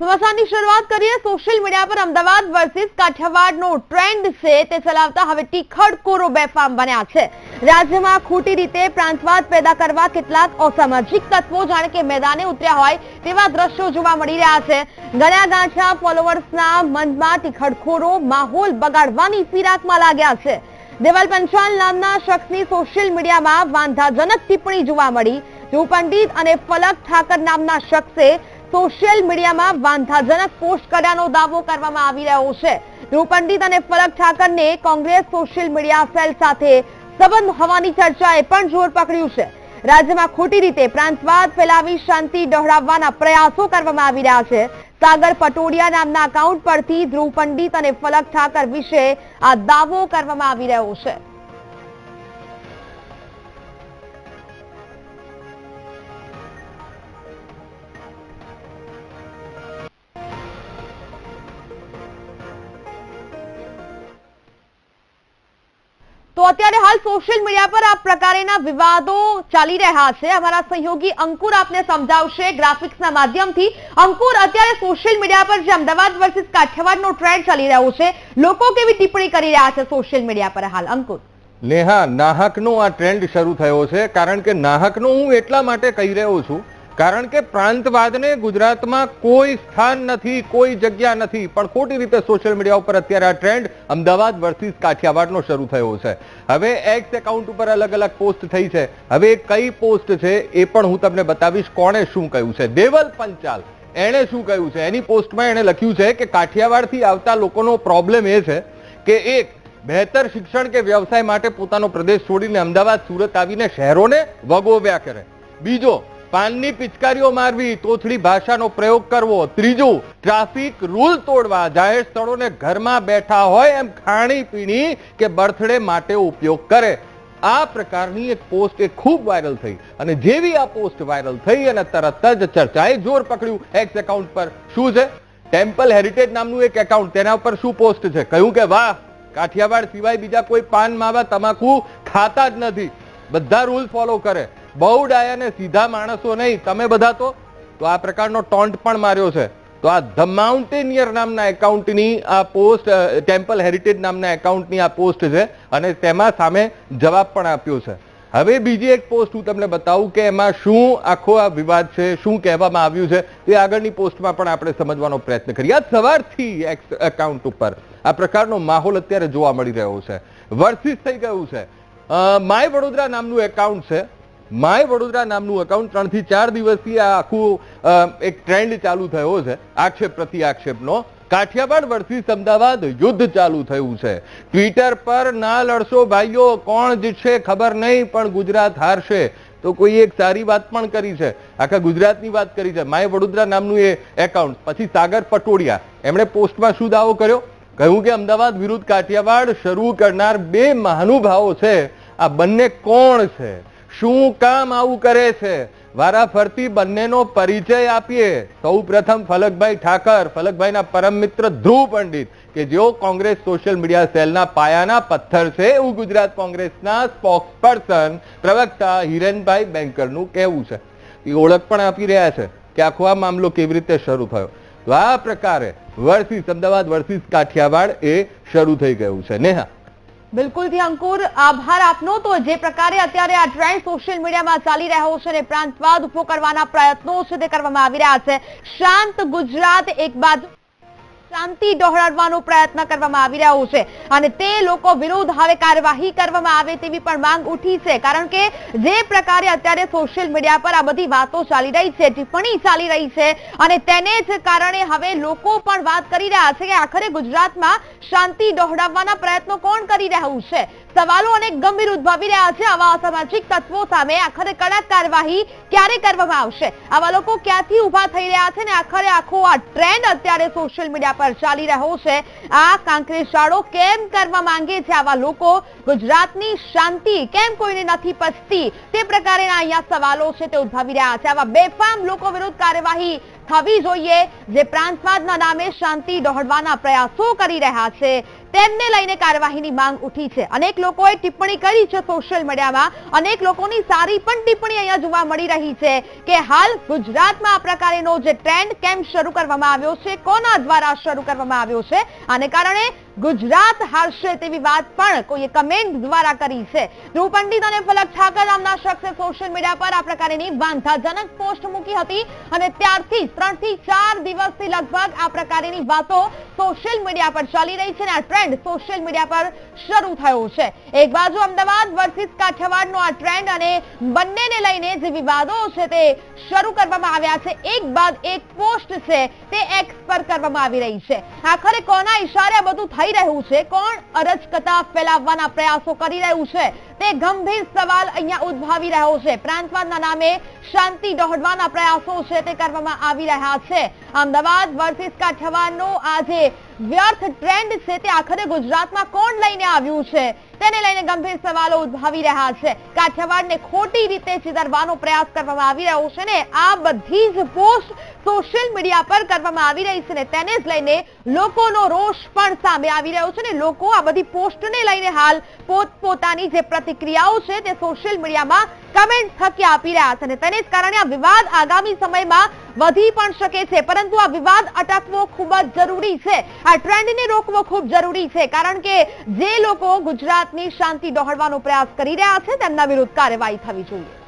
સમાચારની શરૂઆત કરીએ સોશિયલ મીડિયા પર અમદાવાદ વર્સિસ કાઠિયાવાડનો ટ્રેન્ડ છે તે ચલાવતા હવે ટીખડ કોરો બેફામ બન્યા છે. રાજ્યમાં ખોટી રીતે પ્રાંતવાદ પેદા કરવા કેટલાક અસામાજિક તત્વો જાણે કે મેદાને ઉતર્યા હોય તેવા દ્રશ્યો જોવા મળી રહ્યા છે. ગણ્યા ફોલોવર્સના મનમાં ટીખડખોરો માહોલ બગાડવાની ફિરાકમાં લાગ્યા છે. દેવાલ પંચાલ નામના શખ્સની સોશિયલ મીડિયામાં વાંધાજનક ટિપ્પણી જોવા મળી. જો પંડિત અને ફલક ઠાકર નામના શખ્સે સોશિયલ મીડિયામાં વાંધાજનક પોસ્ટ કર્યાનો દાવો કરવામાં આવી રહ્યો છે. ધ્રુવ અને ફલક ઠાકરને કોંગ્રેસ સોશિયલ મીડિયા સેલ સાથે સંબંધ હોવાની ચર્ચાએ પણ જોર પકડ્યું છે. રાજ્યમાં ખોટી રીતે પ્રાંતવાદ ફેલાવી શાંતિ ડહોળાવવાના પ્રયાસો કરવામાં આવી રહ્યા છે. સાગર પટોડિયા નામના અકાઉન્ટ પરથી ધ્રુવ પંડિત અને ફલક ઠાકર વિશે આ દાવો કરવામાં આવી રહ્યો છે. તો અત્યારે હાલ સોશિયલ મીડિયા પર આ પ્રકારના વિવાદો ચાલી રહ્યા છે. અમારા સહયોગી અંકુર આપને સમજાવશે ગ્રાફિક્સના માધ્યમથી. અંકુર, અત્યારે સોશિયલ મીડિયા પર જે અમદાવાદ વર્સિસ કાઠિયાવાડનો ટ્રેન્ડ ચાલી રહ્યો છે, લોકો કેવી ટિપ્પણી કરી રહ્યા છે સોશિયલ મીડિયા પર હાલ? અંકુર. નેહા, નાહકનો આ ટ્રેન્ડ શરૂ થયો છે, કારણ કે નાહકનો હું એટલા માટે કહી રહ્યો છું કારણ કે પ્રાંતવાદને ગુજરાતમાં કોઈ સ્થાન નથી, કોઈ જગ્યા નથી. પણ ખોટી રીતે સોશિયલ મીડિયા ઉપર અત્યારે આ ટ્રેન્ડ અમદાવાદ વર્સિસ કાઠિયાવાડનો શરૂ થયો છે. હવે એક્સ એકાઉન્ટ ઉપર અલગ અલગ પોસ્ટ થઈ છે. હવે કઈ પોસ્ટ છે એ પણ હું તમને બતાવીશ કોણે શું કહ્યું છે. દેવલ પંચાલ, એણે શું કહ્યું છે? એની પોસ્ટમાં એણે લખ્યું છે કે કાઠિયાવાડથી આવતા લોકોનો પ્રોબ્લેમ એ છે કે એક, બહેતર શિક્ષણ કે વ્યવસાય માટે પોતાનો પ્રદેશ છોડીને અમદાવાદ, સુરત આવીને શહેરોને વગોવ્યા કરે. બીજો પાનની પિચકારીઓ મારવી તોથડી ભાષાનો પ્રયોગ કરવો. ત્રીજું, ટ્રાફિક રૂલ તોડવા. જાહેર સ્થળોને ઘરમાં બેઠા હોય એમ ખાણી પીણી કે બર્થડે માટે ઉપયોગ કરે. આ પ્રકારની એક પોસ્ટ એ ખૂબ વાયરલ થઈ અને જેવી આ પોસ્ટ વાયરલ થઈ અને તરત જ ચર્ચાએ જોર પકડ્યું. એક્સ એકાઉન્ટ પર શું છે? ટેમ્પલ હેરિટેજ નામનું એક એકાઉન્ટ તેના ઉપર શું પોસ્ટ છે? કહ્યું કે, વાહ, કાઠિયાવાડ સિવાય બીજા કોઈ પાન માવા તમાકુ ખાતા જ નથી. બધા રૂલ ફોલો કરે. બહુ ડાયા ને સીધા માણસો નહીં. તમે બધા તો તો આ પ્રકારનો ટોન્ટ પણ માર્યો છે. તો આ ધ માઉન્ટેનિયર નામના એકાઉન્ટની આ પોસ્ટ ટેમ્પલ હેરિટેજ નામના એકાઉન્ટની આ પોસ્ટ છે અને તેમાં સામે જવાબ પણ આપ્યો છે. હવે બીજી એક પોસ્ટ હું તમને બતાવું કે એમાં શું આખો આ વિવાદ છે, શું કહેવામાં આવ્યું છે, તે આગળની પોસ્ટમાં પણ આપણે સમજવાનો પ્રયત્ન કરીએ. આજ સવારથી એકાઉન્ટ ઉપર આ પ્રકારનો માહોલ અત્યારે જોવા મળી રહ્યો છે. વર્સિસ થઈ ગયું છે. માય વડોદરા નામનું એકાઉન્ટ છે. માય વડોદરા નામનું એકાઉન્ટ ત્રણથી ચાર દિવસથી આ આખું એક ટ્રેન્ડ ચાલુ થયો છે. આક્ષેપ પ્રતિ આક્ષેપનો. કાઠિયાવાડ વર્સિસ અમદાવાદ યુદ્ધ ચાલુ થયું છે. ટ્વિટર પર, ના લડશો ભાઈઓ, કોણ જીતશે ખબર નહીં, પણ ગુજરાત હારશે. તો કોઈ એક સારી વાત પણ કરી છે. આખા ગુજરાતની વાત કરી છે. માય વડોદરા નામનું એ એકાઉન્ટ પછી સાગર પટોડિયા એમણે પોસ્ટમાં શું દાવો કર્યો? કહ્યું કે અમદાવાદ વિરુદ્ધ કાઠિયાવાડ શરૂ કરનાર બે મહાનુભાવો છે. આ બંને કોણ છે? શું કામ આવું કરે છે? વારાફરતી બંનેનો પરિચય આપીએ. સૌ પ્રથમ ફલકભાઈ ઠાકર, ફલકભાઈના પરમ મિત્ર ધ્રુવ પંડિત, કે જેઓ કોંગ્રેસ સોશિયલ મીડિયા સેલના પાયાના પથ્થર છે એવું ગુજરાત કોંગ્રેસના સ્પોક્સપર્સન, પ્રવક્તા હિરેનભાઈ બેંકરનું કહેવું છે. એ ઓળખ પણ આપી રહ્યા છે કે આખો આ મામલો કેવી રીતે શરૂ થયો. તો આ પ્રકારે વર્ષિસ અમદાવાદ વર્ષિસ કાઠિયાવાડ એ શરૂ થઈ ગયું છે. નેહા. બિલકુલથી અંકુર, આભાર આપનો તો જે પ્રકારે અત્યારે આ ટ્રેન્ડ સોશિયલ મીડિયામાં ચાલી રહ્યો છે અને પ્રાંતવાદ ઊભો કરવાના પ્રયત્નો છે તે કરવામાં આવી રહ્યા છે. શાંત ગુજરાત એક બાજુ શાંતિ ડહોળાડવાનો પ્રયત્ન કરવામાં આવી રહ્યો છે અને તે લોકો વિરુદ્ધ હવે કાર્યવાહી કરવામાં આવે તેવી પણ માંગ ઉઠી છે. કારણ કે જે પ્રકારે અત્યારે સોશિયલ મીડિયા પર આ બધી વાતો ચાલી રહી છે, ટિપ્પણી ચાલી રહી છે અને તેને જ કારણે હવે લોકો પણ વાત કરી રહ્યા છે કે આખરે ગુજરાતમાં શાંતિ ડહોળાવવાના પ્રયત્નો કોણ કરી રહ્યું છે? સવાલો અને ગંભીર ઉદ્ભવી રહ્યા છે. આવા અસામાજિક તત્વો સામે આખરે કડક કાર્યવાહી ક્યારે કરવામાં આવશે? આવા લોકો ક્યાંથી ઊભા થઈ રહ્યા છે ને આખરે આખો આ ટ્રેન્ડ અત્યારે સોશિયલ મીડિયા પર ચાલી રહ્યો છે. આ કાંકરેશાળો કેમ કરવા માંગે છે? આવા લોકો ગુજરાતની શાંતિ કેમ કોઈને નથી પચતી તે પ્રકારેના અહીંયા સવાલો છે તે ઉદ્ભવી રહ્યા છે. આવા બેફામ લોકો વિરુદ્ધ કાર્યવાહી થવી જોઈએ. જે પ્રાંતવાદના નામે શાંતિ દોહડવાના પ્રયાસો કરી રહ્યા છે. તેમને લઈને કાર્યવાહીની માંગ ઉઠી છે. અનેક લોકોએ ટિપ્પણી કરી છે સોશિયલ મીડિયામાં. અનેક લોકોની સારી પણ ટિપ્પણી અહીંયા જોવા મળી રહી છે કે હાલ ગુજરાતમાં આ પ્રકારેનો જે ટ્રેન્ડ કેમ શરૂ કરવામાં આવ્યો છે, કોના દ્વારા શરૂ કરવામાં આવ્યો છે, આને કારણે ગુજરાત હારશે તેવી વાત પણ કોઈએ કમેન્ટ દ્વારા કરી છે. ધ્રુવ પંડિત અને ફલક ઠાકર નામના શખ્સે સોશિયલ મીડિયા પર આ પ્રકારની વાંધાજનક પોસ્ટ મૂકી હતી અને ત્યારથી ત્રણથી ચાર દિવસથી લગભગ આ પ્રકારની વાતો સોશિયલ મીડિયા પર ચાલી રહી છે અને આ ટ્રેન્ડ સોશિયલ મીડિયા પર શરૂ થયો છે. એક બાજુ અમદાવાદ વર્સિસ કાઠિયાવાડનો આ ટ્રેન્ડ અને બંનેને લઈને જે વિવાદો છે તે શરૂ કરવામાં આવ્યા છે. એક બાદ એક પોસ્ટ છે તે એક્સ પર કરવામાં આવી રહી છે. આખરે કોના ઈશારે બધું થઈ રહ્યું છે? કોણ અરજકતા ફેલાવવાના પ્રયાસો કરી રહ્યું છે? તે ગંભીર સવાલ અહીંયા ઉદ્ભવી રહ્યો છે. પ્રાંતવાદના નામે શાંતિ દોહડવાના પ્રયાસો છે તે કરવામાં આવી રહ્યા છે. અમદાવાદ વર્સિસ કાઠિયાવાડનો નો જે વ્યર્થ ટ્રેન્ડ છે તે આખરે ગુજરાતમાં કોણ લઈને આવ્યું છે? તેને લઈને ગંભીર સવાલો ઉદ્ભવી રહ્યા છે. કાઠિયાવાડને ખોટી રીતે ચિતરવાનો પ્રયાસ કરવામાં આવી રહ્યો છે ને આ બધી જ પોસ્ટ સોશિયલ મીડિયા પર કરવામાં આવી રહી છે ને તેને જ લઈને લોકોનો રોષ પણ સામે આવી રહ્યો છે ને લોકો આ બધી પોસ્ટને લઈને હાલ પોતપોતાની જે પ્રતિક્રિયાઓ છે તે સોશિયલ મીડિયામાં કમેન્ટ થકી આપી રહ્યા છે અને તેને જ કારણે આ વિવાદ આગામી સમયમાં વધી પણ શકે છે. પરંતુ આ વિવાદ અટકવો ખૂબ જ જરૂરી છે. આ ટ્રેન્ડને રોકવો ખૂબ જરૂરી છે. કારણ કે જે લોકો ગુજરાતની શાંતિ ડહોળવાનો પ્રયાસ કરી રહ્યા છે, તેમના વિરુદ્ધ કાર્યવાહી થવી જોઈએ.